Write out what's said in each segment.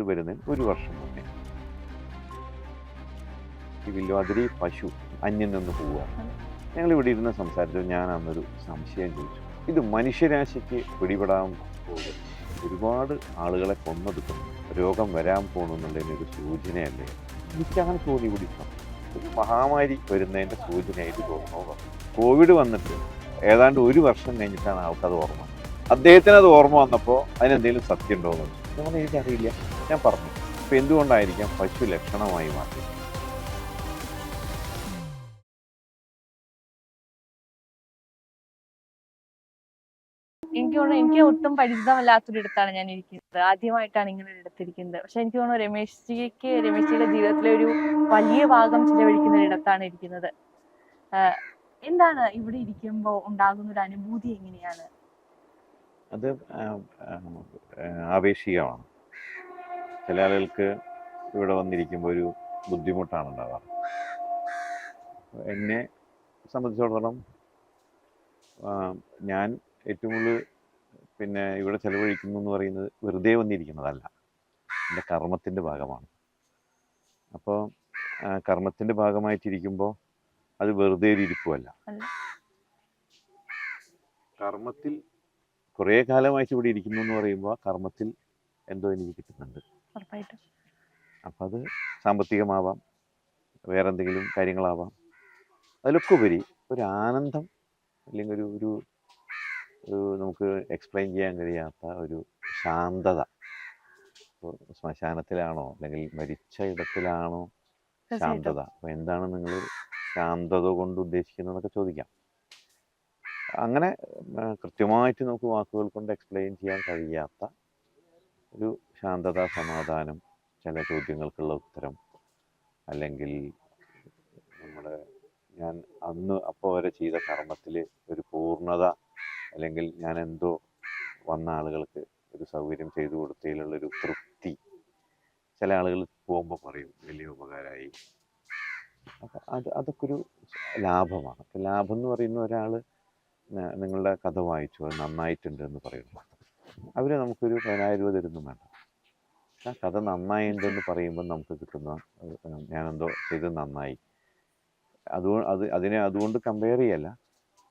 Covid വരുന്നതിന് ഒരു വർഷം മുന്നേ. ഈ വില്ലുവാതിരി പശു അന്യം നിന്ന് പോവുക. ഞങ്ങൾ ഇവിടെ ഇരുന്ന് സംസാരിച്ചു. ഞാൻ അന്നൊരു സംശയം ചോദിച്ചു. ഇത് മനുഷ്യരാശിക്ക് പിടിപെടാൻ പോകും. ഒരുപാട് ആളുകളെ കൊന്നെടുക്കും രോഗം വരാൻ പോകുന്നുള്ളതിനൊരു സൂചനയല്ലേ? എനിക്കങ്ങനെ തോന്നി പിടിക്കാം ഒരു മഹാമാരി വരുന്നതിന്റെ സൂചനയായിട്ട് തോന്നുന്നു. കോവിഡ് വന്നിട്ട് ഏതാണ്ട് ഒരു വർഷം കഴിഞ്ഞിട്ടാണ് ആൾക്കത് ഓർമ്മ അദ്ദേഹത്തിന് അത് ഓർമ്മ വന്നപ്പോൾ അതിനെന്തെങ്കിലും സത്യം ഉണ്ടോ എന്ന് ഞാൻ എനിക്കറിയില്ല. ഞാൻ പറഞ്ഞു. അപ്പം എന്തുകൊണ്ടായിരിക്കാം പശു ലക്ഷണമായി മാറ്റി എനിക്ക് തോന്നുന്നു എനിക്ക് ഒട്ടും പരിചിതമല്ലാത്തൊരിടത്താണ് ഞാൻ ഇരിക്കുന്നത്. ആദ്യമായിട്ടാണ് ഇങ്ങനെ ഇടത്തിരിക്കുന്നത് പക്ഷെ എനിക്ക് തോന്നുന്നു രമേശ് ജിക്ക് രമേശ് ജിയുടെ ജീവിതത്തിലെ ഒരു വലിയ ഭാഗം ചിലവഴിക്കുന്ന ഒരിടത്താണ് ഇരിക്കുന്നത്. എന്താണ് ഇവിടെ ഇരിക്കുമ്പോൾ ഉണ്ടാകുന്ന ഒരു അനുഭൂതി എങ്ങനെയാണ്? അത് ആവേശികമാണ്. ചില ആളുകൾക്ക് ഇവിടെ വന്നിരിക്കുമ്പോൾ ഒരു ബുദ്ധിമുട്ടാണ് ഉണ്ടാവാറ്. എന്നെ സംബന്ധിച്ചിടത്തോളം ഞാൻ ഏറ്റവും കൂടുതൽ പിന്നെ ഇവിടെ ചെലവഴിക്കുന്നു എന്ന് പറയുന്നത് വെറുതെ വന്നിരിക്കുന്നതല്ല. എന്റെ കർമ്മത്തിന്റെ ഭാഗമാണ്. അപ്പോൾ കർമ്മത്തിന്റെ ഭാഗമായിട്ടിരിക്കുമ്പോൾ അത് വെറുതെ ഒരു ഇരിപ്പുമല്ല. അല്ല. കർമ്മത്തിൽ കുറേ കാലമായിട്ട് ഇവിടെ ഇരിക്കുന്നു എന്ന് പറയുമ്പോൾ കർമ്മത്തിൽ എന്തോ എനിക്ക് കിട്ടുന്നുണ്ട്. അപ്പം അത് സാമ്പത്തികമാവാം വേറെന്തെങ്കിലും കാര്യങ്ങളാവാം. അതിലൊക്കെ ഉപരി ഒരു ആനന്ദം അല്ലെങ്കിൽ ഒരു ഒരു ഒരു നമുക്ക് എക്സ്പ്ലെയിൻ ചെയ്യാൻ കഴിയാത്ത ഒരു ശാന്തത. ഇപ്പോൾ ശ്മശാനത്തിലാണോ അല്ലെങ്കിൽ മരിച്ച ഇടത്തിലാണോ ശാന്തത? അപ്പോൾ എന്താണ് നിങ്ങൾ ശാന്തത കൊണ്ട് ഉദ്ദേശിക്കുന്നതെന്നൊക്കെ ചോദിക്കാം. അങ്ങനെ കൃത്യമായിട്ട് നമുക്ക് വാക്കുകൾ കൊണ്ട് എക്സ്പ്ലെയിൻ ചെയ്യാൻ കഴിയാത്ത ഒരു ശാന്തത സമാധാനം ചില ചോദ്യങ്ങൾക്കുള്ള ഉത്തരം അല്ലെങ്കിൽ നമ്മുടെ ഞാൻ അന്ന് അപ്പോൾ വരെ ചെയ്ത കർമ്മത്തിൽ ഒരു പൂർണത അല്ലെങ്കിൽ ഞാൻ എന്തോ വന്ന ആളുകൾക്ക് ഒരു സൗകര്യം ചെയ്തു കൊടുത്തതിലുള്ളൊരു തൃപ്തി. ചില ആളുകൾ പോകുമ്പോൾ പറയും വലിയ ഉപകാരമായി അപ്പം അത് അതൊക്കെ ഒരു ലാഭമാണ്. ലാഭം എന്ന് പറയുന്ന ഒരാൾ നിങ്ങളുടെ കഥ വായിച്ചു അത് നന്നായിട്ടുണ്ട് എന്ന് പറയുന്നു. അവർ നമുക്കൊരു പതിനായിരം രൂപ തരുന്നു വേണ്ട. ആ കഥ നന്നായിട്ടുണ്ടെന്ന് പറയുമ്പോൾ നമുക്ക് കിട്ടുന്ന ഞാനെന്തോ ചെയ്ത് നന്നായി. അതുകൊണ്ട് അത് അതിനെ അതുകൊണ്ട് കമ്പയർ ചെയ്യല്ല.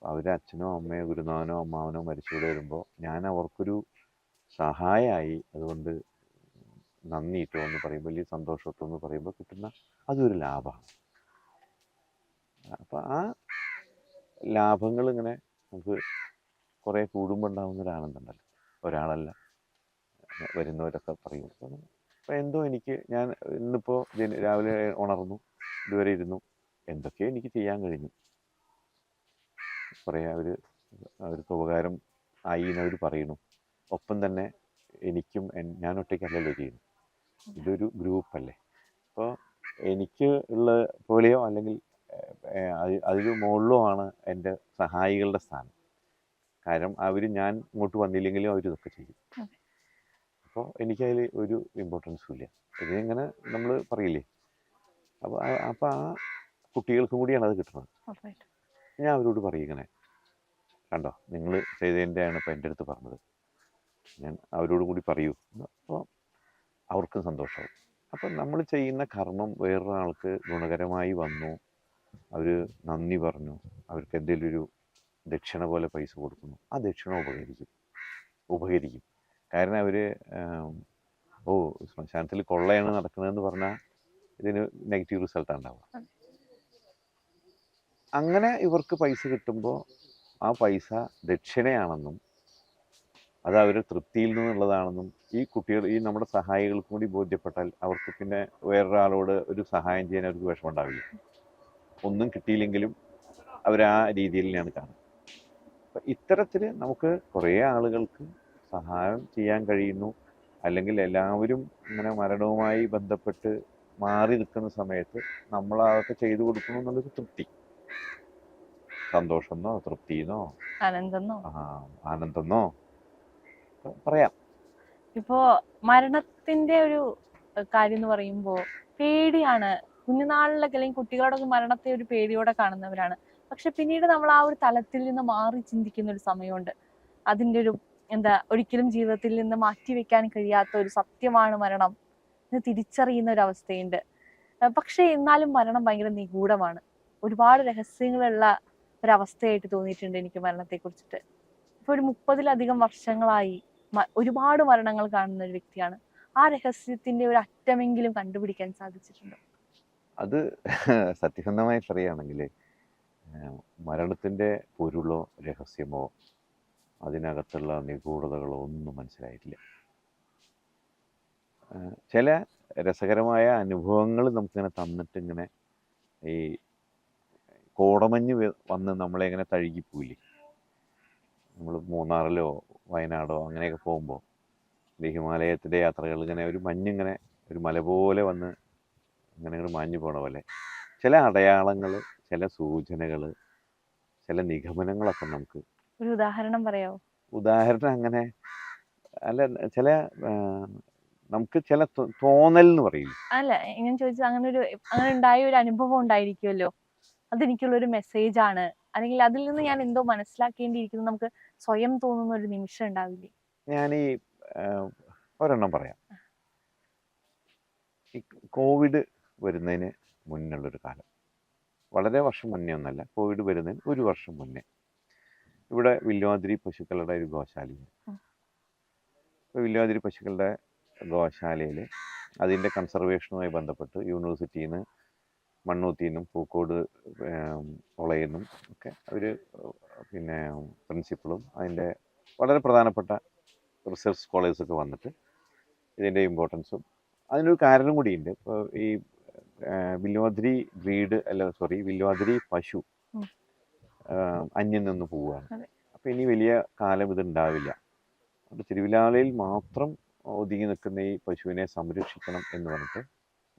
അവരെ അച്ഛനോ അമ്മയോ ഗുരുനാഥനോ അമ്മാവനോ മരിച്ചുകൂടെ വരുമ്പോൾ ഞാൻ അവർക്കൊരു സഹായമായി അതുകൊണ്ട് നന്ദിയിട്ടോ എന്ന് പറയുമ്പോൾ വലിയ സന്തോഷത്തോ എന്ന് പറയുമ്പോൾ കിട്ടുന്ന അതൊരു ലാഭമാണ് അപ്പം ആ ലാഭങ്ങൾ ഇങ്ങനെ നമുക്ക് കുറേ കൂടുമ്പോൾ ഉണ്ടാകുന്ന ഒരു ആനന്ദം ഉണ്ടല്ലോ ഒരാളല്ല. വരുന്നവരൊക്കെ പറയും. അപ്പം എന്തോ എനിക്ക് ഞാൻ ഇന്നിപ്പോൾ രാവിലെ ഉണർന്നു. ഇതുവരെ ഇരുന്നു. എന്തൊക്കെയോ എനിക്ക് ചെയ്യാൻ കഴിഞ്ഞു. കുറേ അവർ അവർക്ക് ഉപകാരം ആയി എന്നവർ പറയുന്നു. ഒപ്പം തന്നെ എനിക്കും ഞാൻ ഒറ്റയ്ക്കല്ലല്ലോ ചെയ്യുന്നു ഇതൊരു ഗ്രൂപ്പല്ലേ. അപ്പോൾ എനിക്ക് ഉള്ള പോലെയോ അല്ലെങ്കിൽ അതിന് മുകളിലുമാണ് എന്റെ സഹായികളുടെ സ്ഥാനം. കാരണം അവർ ഞാൻ ഇങ്ങോട്ട് വന്നില്ലെങ്കിലും അവർ ഇതൊക്കെ ചെയ്യും. അപ്പോൾ എനിക്കതിൽ ഒരു ഇമ്പോർട്ടൻസും ഇല്ല. ഇതിങ്ങനെ നമ്മൾ പറയില്ലേ? അപ്പോൾ അപ്പോൾ ആ കുട്ടികൾക്കും കൂടിയാണ് അത് കിട്ടുന്നത്. ഞാൻ അവരോട് പറയും ഇങ്ങനെ കണ്ടോ നിങ്ങൾ ചെയ്തതിന്റെയാണ് ഇപ്പോൾ എന്റെ അടുത്ത് പറഞ്ഞത്. ഞാൻ അവരോട് കൂടി പറയൂ. അപ്പോൾ അവർക്കും സന്തോഷമാവും അപ്പം നമ്മൾ ചെയ്യുന്ന കർമ്മം വേറൊരാൾക്ക് ഗുണകരമായി വന്നു അവർ നന്ദി പറഞ്ഞു. അവർക്ക് എന്തെങ്കിലും ഒരു ദക്ഷിണ പോലെ പൈസ കൊടുക്കുന്നു. ആ ദക്ഷിണ ഉപകരിക്കും. ഉപകരിക്കും. കാരണം അവർ ഓ ശ്മശാനത്തിൽ കൊള്ളയാണ് നടക്കുന്നതെന്ന് പറഞ്ഞാൽ ഇതിന് നെഗറ്റീവ് റിസൾട്ടാണ് ഉണ്ടാവുക. അങ്ങനെ ഇവർക്ക് പൈസ കിട്ടുമ്പോൾ ആ പൈസ ദക്ഷിണയാണെന്നും അത് അവർ തൃപ്തിയിൽ നിന്നുള്ളതാണെന്നും ഈ കുട്ടികൾ ഈ നമ്മുടെ സഹായികൾക്കും കൂടി ബോധ്യപ്പെട്ടാൽ അവർക്ക് പിന്നെ വേറൊരാളോട് ഒരു സഹായം ചെയ്യാൻ അവർക്ക് വിഷമമുണ്ടാവില്ല ഒന്നും കിട്ടിയില്ലെങ്കിലും അവർ ആ രീതിയിൽ തന്നെയാണ് കാണുന്നത്. അപ്പം ഇത്തരത്തിൽ നമുക്ക് കുറേ ആളുകൾക്ക് സഹായം ചെയ്യാൻ കഴിയുന്നു. അല്ലെങ്കിൽ എല്ലാവരും ഇങ്ങനെ മരണവുമായി ബന്ധപ്പെട്ട് മാറി നിൽക്കുന്ന സമയത്ത് നമ്മൾ അതൊക്കെ ചെയ്തു കൊടുക്കുന്നു എന്നുള്ളൊരു തൃപ്തി. സന്തോഷമെന്നോ തൃപ്തിന്നോ? ആനന്ദെന്നോ? പറയാം. ഇപ്പോ മരണത്തിന്റെ ഒരു കാര്യം എന്ന് പറയുമ്പോ പേടിയാണ് കുഞ്ഞുനാളിലൊക്കെ അല്ലെങ്കിൽ കുട്ടികളോടൊക്കെ മരണത്തെ ഒരു പേടിയോടെ കാണുന്നവരാണ്. പക്ഷെ പിന്നീട് നമ്മൾ ആ ഒരു തലത്തിൽ നിന്ന് മാറി ചിന്തിക്കുന്ന ഒരു സമയമുണ്ട്. അതിന്റെ ഒരു എന്താ ഒരിക്കലും ജീവിതത്തിൽ നിന്ന് മാറ്റി വെക്കാൻ കഴിയാത്ത ഒരു സത്യമാണ് മരണം എന്ന് തിരിച്ചറിയുന്ന ഒരു അവസ്ഥയുണ്ട്. പക്ഷേ എന്നാലും മരണം ഭയങ്കര നിഗൂഢമാണ്. ഒരുപാട് രഹസ്യങ്ങളുള്ള ഒരവസ്ഥയായിട്ട് തോന്നിയിട്ടുണ്ട് എനിക്ക് മരണത്തെ കുറിച്ചിട്ട് ഇപ്പൊ ഒരു മുപ്പതിലധികം വർഷങ്ങളായി ഒരുപാട് മരണങ്ങൾ കാണുന്ന ഒരു വ്യക്തിയാണ്. ആ രഹസ്യത്തിന്റെ ഒരു അറ്റമെങ്കിലും കണ്ടുപിടിക്കാൻ സാധിച്ചിട്ടുണ്ടോ? അത് സത്യസന്ധമായി പറയുകയാണെങ്കിൽ മരണത്തിന്റെ പൊരുളോ രഹസ്യമോ അതിനകത്തുള്ള നിഗൂഢതകളോ ഒന്നും മനസ്സിലായിട്ടില്ല. ചില രസകരമായ അനുഭവങ്ങൾ നമുക്കിങ്ങനെ തന്നിട്ട് ഇങ്ങനെ ഈ കോടമഞ്ഞ് വന്ന് നമ്മളെ ഇങ്ങനെ തഴുകിപ്പോയില്ലേ നമ്മൾ മൂന്നാറിലോ വയനാടോ അങ്ങനെയൊക്കെ പോകുമ്പോൾ ഈ ഹിമാലയത്തിലെ യാത്രകൾ ഇങ്ങനെ ഒരു മഞ്ഞിങ്ങനെ ഒരു മല പോലെ വന്ന് ഇങ്ങനെ ഇങ്ങനെ മാഞ്ഞു പോണ പോലെ. ചില അടയാളങ്ങൾ ചില സൂചനകൾ ചില നിഗമനങ്ങളൊക്കെ നമുക്ക് ഒരു ഉദാഹരണം പറയാമോ ഉദാഹരണം അങ്ങനെ അല്ല ചില നമുക്ക് ചില തോന്നൽ എന്ന് പറയും അല്ല ഞാൻ ചോദിച്ചത് അങ്ങനെ ഒരു അങ്ങനെ ഉണ്ടായ ഒരു അനുഭവം ഉണ്ടായിരിക്കുമല്ലോ അതെനിക്കുള്ള ഒരു മെസ്സേജ് ആണ് അല്ലെങ്കിൽ അതിൽ നിന്ന് ഞാൻ എന്തോ മനസ്സിലാക്കേണ്ടിയിരിക്കുന്നു. നമുക്ക് സ്വയം തോന്നുന്ന ഒരു നിമിഷം ഉണ്ടാവില്ലേ? ഞാൻ ഈ ഒരെണ്ണം പറയാം. കോവിഡ് വരുന്നതിന് മുന്നുള്ളൊരു കാലം. വളരെ വർഷം മുന്നേ ഒന്നല്ല കോവിഡ് വരുന്നതിന് ഒരു വർഷം മുന്നേ. ഇവിടെ വില്വാതിരി പശുക്കളുടെ ഒരു ഗോശാലയുണ്ട്. ഇപ്പോൾ വില്വാതിരി പശുക്കളുടെ ഗോശാലയിൽ അതിന്റെ കൺസർവേഷനുമായി ബന്ധപ്പെട്ട് യൂണിവേഴ്സിറ്റിയിൽ നിന്ന് മണ്ണൂത്തിയിൽ നിന്നും പൂക്കോട് കോളേജിൽ നിന്നും ഒക്കെ അവർ പിന്നെ പ്രിൻസിപ്പളും അതിന്റെ വളരെ പ്രധാനപ്പെട്ട റിസർച്ച് സ്കോളേഴ്സൊക്കെ വന്നിട്ട് ഇതിന്റെ ഇമ്പോർട്ടൻസും അതിനൊരു കാരണം കൂടിയുണ്ട്. ഇപ്പോൾ ഈ ആ, വില്വാതിരി ബ്രീഡ് അല്ല സോറി വില്ലുവാതിരി പശു. അന്യം നിന്ന് പോവുകയാണ്. അപ്പം ഇനി വലിയ കാലം ഇതുണ്ടാവില്ല അപ്പം അതുകൊണ്ട് തിരുവിലാലയിൽ മാത്രം ഒതുങ്ങി നിൽക്കുന്ന ഈ പശുവിനെ സംരക്ഷിക്കണം എന്ന് പറഞ്ഞിട്ട്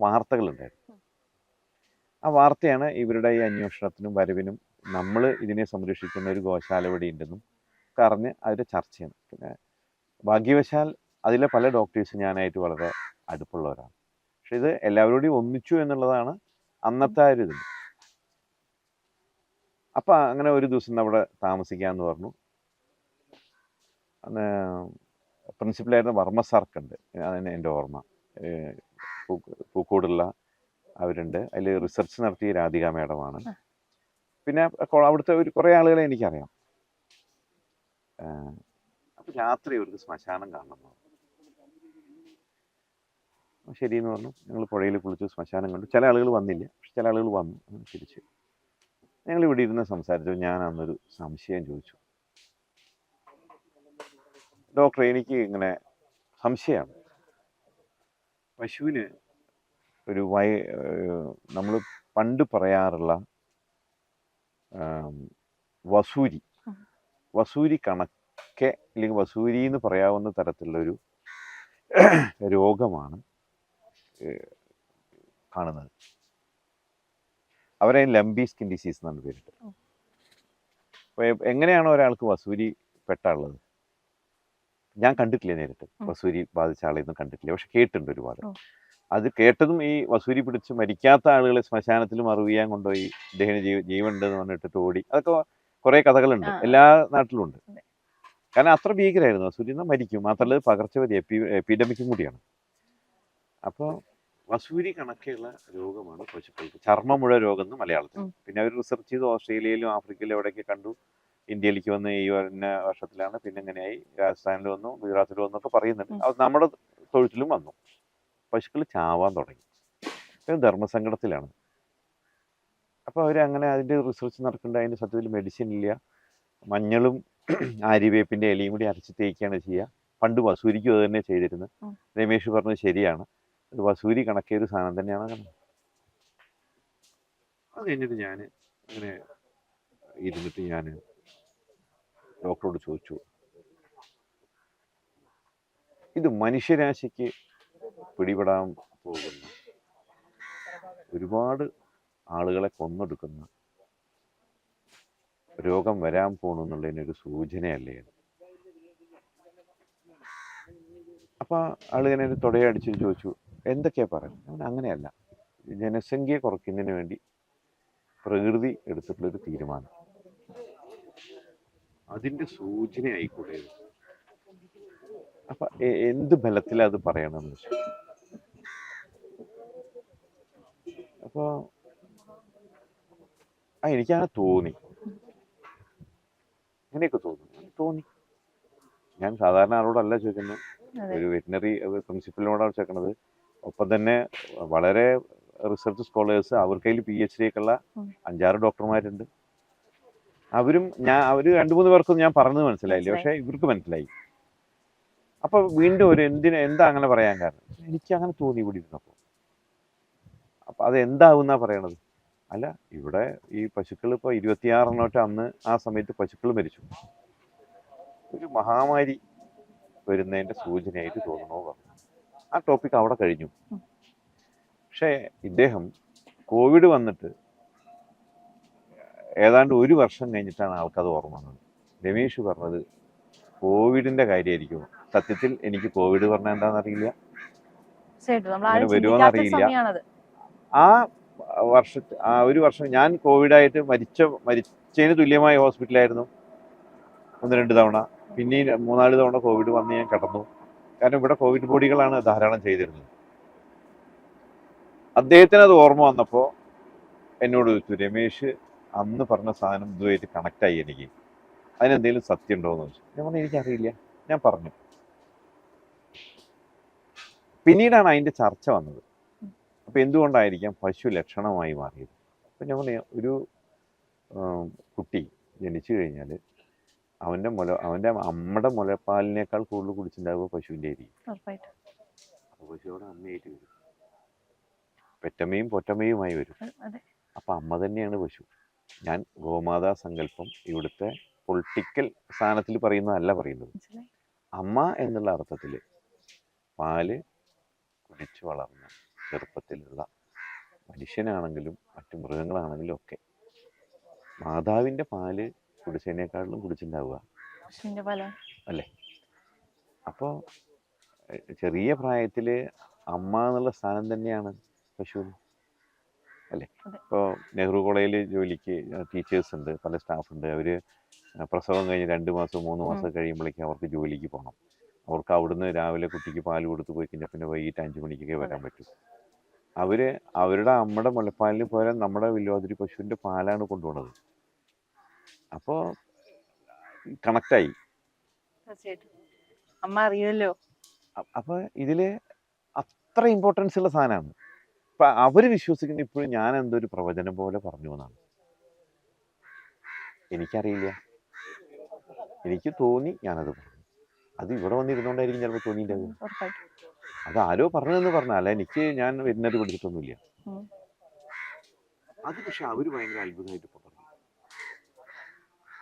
വാർത്തകളുണ്ടായിരുന്നു. ആ വാർത്തയാണ് ഇവരുടെ ഈ അന്വേഷണത്തിനും വരവിനും നമ്മൾ ഇതിനെ സംരക്ഷിക്കുന്ന ഒരു ഗോശാല ഇവിടെ ഉണ്ടെന്നും പറഞ്ഞ് അതിന്റെ ചർച്ചയാണ്. പിന്നെ ഭാഗ്യവശാൽ അതിലെ പല ഡോക്ടേഴ്സും ഞാനായിട്ട് വളരെ അടുപ്പുള്ളവരാണ്. പക്ഷെ ഇത് എല്ലാവരോടും ഒന്നിച്ചു എന്നുള്ളതാണ് അന്നത്തെ ഒരു ഇത്. അപ്പം അങ്ങനെ ഒരു ദിവസം അവിടെ താമസിക്കാമെന്ന് പറഞ്ഞു. പ്രിൻസിപ്പലായിരുന്ന വർമ്മ സാർക്കുണ്ട്. അതിന് എന്റെ ഓർമ്മ. പൂക്കോടുള്ള അവരുണ്ട്. അതിൽ റിസർച്ച് നടത്തിയ രാധിക മേഡമാണ്. പിന്നെ അവിടുത്തെ ഒരു കുറേ ആളുകളെ എനിക്കറിയാം. അപ്പം രാത്രി അവർക്ക് ശ്മശാനം കാണണം ശരിയെന്ന് പറഞ്ഞു. ഞങ്ങൾ പുഴയിൽ കുളിച്ചു ശ്മശാനം കണ്ടു. ചില ആളുകൾ വന്നില്ല. പക്ഷെ ചില ആളുകൾ വന്നു. തിരിച്ച്. ഞങ്ങൾ ഇവിടെ ഇരുന്ന് സംസാരിച്ചു. ഞാൻ അന്നൊരു സംശയം ചോദിച്ചു. ഡോക്ടർ എനിക്ക് ഇങ്ങനെ സംശയമാണ്. പശുവിന് ഒരു വയ നമ്മൾ പണ്ട് പറയാറുള്ള വസൂരി. വസൂരി കണക്കെ അല്ലെങ്കിൽ വസൂരി എന്ന് പറയാവുന്ന തരത്തിലുള്ളൊരു രോഗമാണ്. കാണുന്നത്. അവരെ ലംബി സ്കിൻ ഡിസീസ് എന്നാണ് പേരിട്ട്. അപ്പോൾ എങ്ങനെയാണ് ഒരാൾക്ക് വസൂരി പെട്ടുള്ളത്? ഞാൻ കണ്ടിട്ടില്ല നേരിട്ട്. വസൂരി ബാധിച്ച ആളെയൊന്നും കണ്ടിട്ടില്ല? പക്ഷെ കേട്ടിട്ടുണ്ട് ഒരുപാട്. അത് കേട്ടതും ഈ വസൂരി പിടിച്ച് മരിക്കാത്ത ആളുകളെ ശ്മശാനത്തിൽ മറുവിയാൻ കൊണ്ടുപോയി ഇദ്ദേഹത്തിന് ജീവ ജീവനുണ്ടെന്ന് പറഞ്ഞിട്ട് ഓടി. അതൊക്കെ കുറേ കഥകളുണ്ട്. എല്ലാ നാട്ടിലും ഉണ്ട് കാരണം അത്ര ഭീകരമായിരുന്നു വസൂരി. എന്നാൽ മരിക്കും. മാത്രമല്ല പകർച്ചവ്യാധി എപ്പി എപ്പിഡമിക്കും കൂടിയാണ്. അപ്പോൾ വസൂരി കണക്കെയുള്ള രോഗമാണ് പശുക്കൾക്ക് ചർമ്മമുഴ രോഗം എന്ന് മലയാളത്തിൽ പിന്നെ അവർ റിസർച്ച് ചെയ്ത്. ഓസ്ട്രേലിയയിലും ആഫ്രിക്കയിലും എവിടെയൊക്കെ കണ്ടു. ഇന്ത്യയിലേക്ക് വന്ന് ഈ വരുന്ന വർഷത്തിലാണ് പിന്നെ ഇങ്ങനെയായി രാജസ്ഥാനിൽ വന്നു ഗുജറാത്തിൽ വന്നു ഒക്കെ പറയുന്നുണ്ട്. അത് നമ്മുടെ തൊഴുത്തിലും വന്നു. പശുക്കൾ ചാവാൻ തുടങ്ങി. ധർമ്മസങ്കടത്തിലാണ്. അപ്പോൾ അവർ അങ്ങനെ അതിന്റെ റിസർച്ച് നടക്കേണ്ട അതിന്റെ സത്യത്തിൽ മെഡിസിൻ ഇല്ല. മഞ്ഞളും ആര്യവേപ്പിന്റെ ഇലയും കൂടി അരച്ച് തേക്കുകയാണ് ചെയ്യുക. പണ്ട് വസൂരിക്കും അത് തന്നെ ചെയ്തിരുന്നത്. രമേഷ് പറഞ്ഞത് ശരിയാണ്. അത് വസൂരി കണക്ക് ചെയ്ത് സാധനം തന്നെയാണ് അത് കഴിഞ്ഞിട്ട് ഞാൻ അങ്ങനെ ഇരുന്നിട്ട് ഞാൻ ഡോക്ടറോട് ചോദിച്ചു ഇത് മനുഷ്യരാശിക്ക് പിടിപെടാൻ പോകുന്ന ഒരുപാട് ആളുകളെ കൊന്നെടുക്കുന്ന രോഗം വരാൻ പോണു എന്നുള്ളതിനൊരു സൂചനയല്ലേ ഇത്? അപ്പൊ ആളിങ്ങനെ തുടയടിച്ച് ചോദിച്ചു എന്തൊക്കെയാ പറയുന്നത്? അവൻ അങ്ങനെയല്ല. ജനസംഖ്യ കുറയ്ക്കുന്നതിന് വേണ്ടി പ്രകൃതി എടുത്തിട്ടുള്ളൊരു തീരുമാനം. അതിന്റെ സൂചനയായിക്കൂടെ ആയിക്കൂടെ? അപ്പൊ എന്ത് ബലത്തിലാ അത് പറയണമെന്ന് വെച്ചു? അപ്പോൾ ആ എനിക്കങ്ങനെ തോന്നി. അങ്ങനെയൊക്കെ തോന്നി. തോന്നി. ഞാൻ സാധാരണ ആരോടല്ല ചോദിക്കുന്നത്. ഒരു വെറ്റിനറി പ്രിൻസിപ്പലിനോടാണ് ചോദിക്കുന്നത് ഒപ്പം തന്നെ വളരെ റിസർച്ച് സ്കോളേഴ്സ് അവർക്ക് കയ്യിൽ പി എച്ച് ഡി ഒക്കെയുള്ള ഉള്ള അഞ്ചാറ് ഡോക്ടർമാരുണ്ട്. അവരും ഞാൻ അവർ രണ്ടു മൂന്ന് പേർക്കും ഞാൻ പറഞ്ഞത് മനസ്സിലായില്ല? പക്ഷെ ഇവർക്ക് മനസ്സിലായി. അപ്പൊ വീണ്ടും ഒരു എന്തിന് എന്താ അങ്ങനെ പറയാൻ കാരണം? എനിക്ക് അങ്ങനെ തോന്നി ഇവിടെ ഇരുന്നപ്പോൾ അപ്പൊ അത് എന്താവുന്നാ പറയണത്? അല്ല ഇവിടെ ഈ പശുക്കൾ ഇപ്പൊ ഇരുപത്തിയാറെണ്ണോട്ട് അന്ന് ആ സമയത്ത് പശുക്കൾ മരിച്ചു. ഒരു മഹാമാരി വരുന്നതിന്റെ സൂചനയായിട്ട് തോന്നണോ പറഞ്ഞു. ആ ടോപ്പിക് അവിടെ കഴിഞ്ഞു. പക്ഷേ ഇദ്ദേഹം കോവിഡ് വന്നിട്ട് ഏതാണ്ട് ഒരു വർഷം കഴിഞ്ഞിട്ടാണ് ആൾക്കത് ഓർമ്മ വന്നത്. രമേശ് പറഞ്ഞത് കോവിഡിന്റെ കാര്യമായിരിക്കും സത്യത്തിൽ എനിക്ക് കോവിഡ് പറഞ്ഞ എന്താണെന്നറിയില്ല. വരുമോന്നറിയില്ല ആ വർഷ ആ ഒരു വർഷം ഞാൻ കോവിഡായിട്ട് മരിച്ച മരിച്ചതിന് തുല്യമായ ഹോസ്പിറ്റലായിരുന്നു. ഒന്ന് രണ്ട് തവണ. പിന്നീട് മൂന്നാൽ തവണ കോവിഡ് വന്ന് ഞാൻ കിടന്നു. കാരണം ഇവിടെ കോവിഡ് ബോഡികളാണ് ധാരാളം ചെയ്തിരുന്നത്. അദ്ദേഹത്തിന് അത് ഓർമ്മ വന്നപ്പോൾ എന്നോട് ചോദിച്ചു രമേശ് അന്ന് പറഞ്ഞ സാധനം ഇതുമായിട്ട് കണക്റ്റായി എനിക്ക്. അതിനെന്തെങ്കിലും സത്യം ഉണ്ടോ എന്ന് ചോദിച്ചു. ഞാൻ പറഞ്ഞു എനിക്കറിയില്ല. ഞാൻ പറഞ്ഞു. പിന്നീടാണ് അതിന്റെ ചർച്ച വന്നത്. അപ്പൊ എന്തുകൊണ്ടായിരിക്കാം പശു ലക്ഷണമായി മാറിയത്? അപ്പൊ ഞാൻ പറഞ്ഞു ഒരു കുട്ടി ജനിച്ചു കഴിഞ്ഞാൽ അവന്റെ മുല അവന്റെ അമ്മയുടെ മുലപ്പാലിനേക്കാൾ കൂടുതൽ കുടിച്ചിട്ടുണ്ടാവുക പശുവിന്റെ ആയിരിക്കും ഉറപ്പായിട്ടും. അപ്പൊ പശുവിടെ അമ്മയായിട്ട് വരും. പെറ്റമ്മയും പൊറ്റമ്മയുമായി വരും. അപ്പൊ അമ്മ തന്നെയാണ് പശു. ഞാൻ ഗോമാതാ സങ്കല്പം ഇവിടുത്തെ പൊളിറ്റിക്കൽ സ്ഥാനത്തിൽ പറയുന്നതല്ല പറയുന്നത്. അമ്മ എന്നുള്ള അർത്ഥത്തിൽ പാൽ കുടിച്ചു വളർന്ന ചെറുപ്പത്തിലുള്ള മനുഷ്യനാണെങ്കിലും മറ്റു മൃഗങ്ങളാണെങ്കിലും ഒക്കെ മാതാവിന്റെ പാൽ കുടിച്ചതിനേക്കാളും കുടിച്ചിട്ടുണ്ടാവുക അല്ലേ? അപ്പോൾ ചെറിയ പ്രായത്തിൽ അമ്മ എന്നുള്ള സ്ഥാനം തന്നെയാണ് പശുവിന് അല്ലേ. ഇപ്പോൾ നെഹ്റു കോളേജിൽ ജോലിക്ക് ടീച്ചേഴ്സ് ഉണ്ട് പല സ്റ്റാഫ് ഉണ്ട് അവർ പ്രസവം കഴിഞ്ഞ് രണ്ട് മാസം മൂന്ന് മാസം കഴിയുമ്പോഴേക്കും അവർക്ക് ജോലിക്ക് പോകണം അവർക്ക് അവിടുന്ന് രാവിലെ കുട്ടിക്ക് പാൽ കൊടുത്ത് പോയി കഴിഞ്ഞാൽ പിന്നെ വൈകിട്ട് അഞ്ച് മണിക്കൊക്കെ വരാൻ പറ്റും. അവർ അവരുടെ അമ്മയുടെ മുലപ്പാലിന് പകരം നമ്മുടെ വില്ലോതിരി പശുവിന്റെ പാലാണ് കൊണ്ടുപോണത്. അപ്പോൾ കണക്റ്റായി. അമ്മ അറിയുമല്ലോ. അ- അപ്പൊ ഇതിൽ അത്ര ഇമ്പോർട്ടൻസ് ഉള്ള സാധനമാണ്. ഇപ്പൊ അവർ വിശ്വസിക്കുന്ന ഇപ്പോഴും ഞാൻ എന്തോ ഒരു പ്രവചനം പോലെ പറഞ്ഞു എന്നാണ്. എനിക്കറിയില്ല. എനിക്ക് തോന്നി ഞാനത് പറഞ്ഞു. അത് ഇവിടെ വന്നിരുന്നോണ്ടായിരിക്കും ചിലപ്പോൾ തോന്നിയിട്ടുണ്ടാവുക അത് ആരോ പറഞ്ഞതെന്ന് പറഞ്ഞ അല്ല എനിക്ക് ഞാൻ വരുന്നത് പഠിച്ചിട്ടൊന്നുമില്ല. അത് പക്ഷെ അവർ ഭയങ്കര അത്ഭുതമായിട്ട്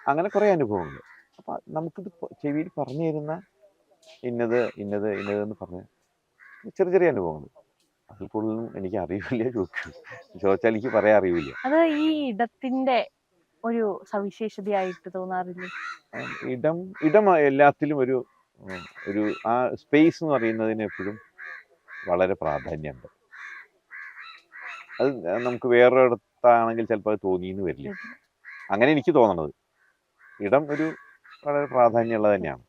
അങ്ങനെ കുറേ അനുഭവങ്ങൾ അപ്പൊ നമുക്കിത് ചെവിയിൽ പറഞ്ഞു തരുന്ന ഇന്നത് ഇന്നത് ഇന്നത് എന്ന് പറഞ്ഞ ചെറിയ ചെറിയ അനുഭവങ്ങൾ അതിൽ കൂടുതലും എനിക്ക് അറിയില്ല ചോദിച്ചു ചോദിച്ചാൽ എനിക്ക് പറയാൻ അറിയില്ല അത് ഈ ഇടത്തിന്റെ ഒരു സവിശേഷതയായിട്ട് തോന്നാറില്ലേ? ഇടം ഇടം എല്ലാത്തിലും ഒരു ഒരു ആ സ്പേസ് എന്ന് പറയുന്നതിന് എപ്പോഴും വളരെ പ്രാധാന്യമുണ്ട്. അത് നമുക്ക് വേറൊരിടത്താണെങ്കിൽ ചിലപ്പോൾ അത് തോന്നിയെന്ന് വരില്ല. അങ്ങനെ എനിക്ക് തോന്നണത്. ഇടം ഒരു വളരെ പ്രാധാന്യമുള്ളത് തന്നെയാണ്.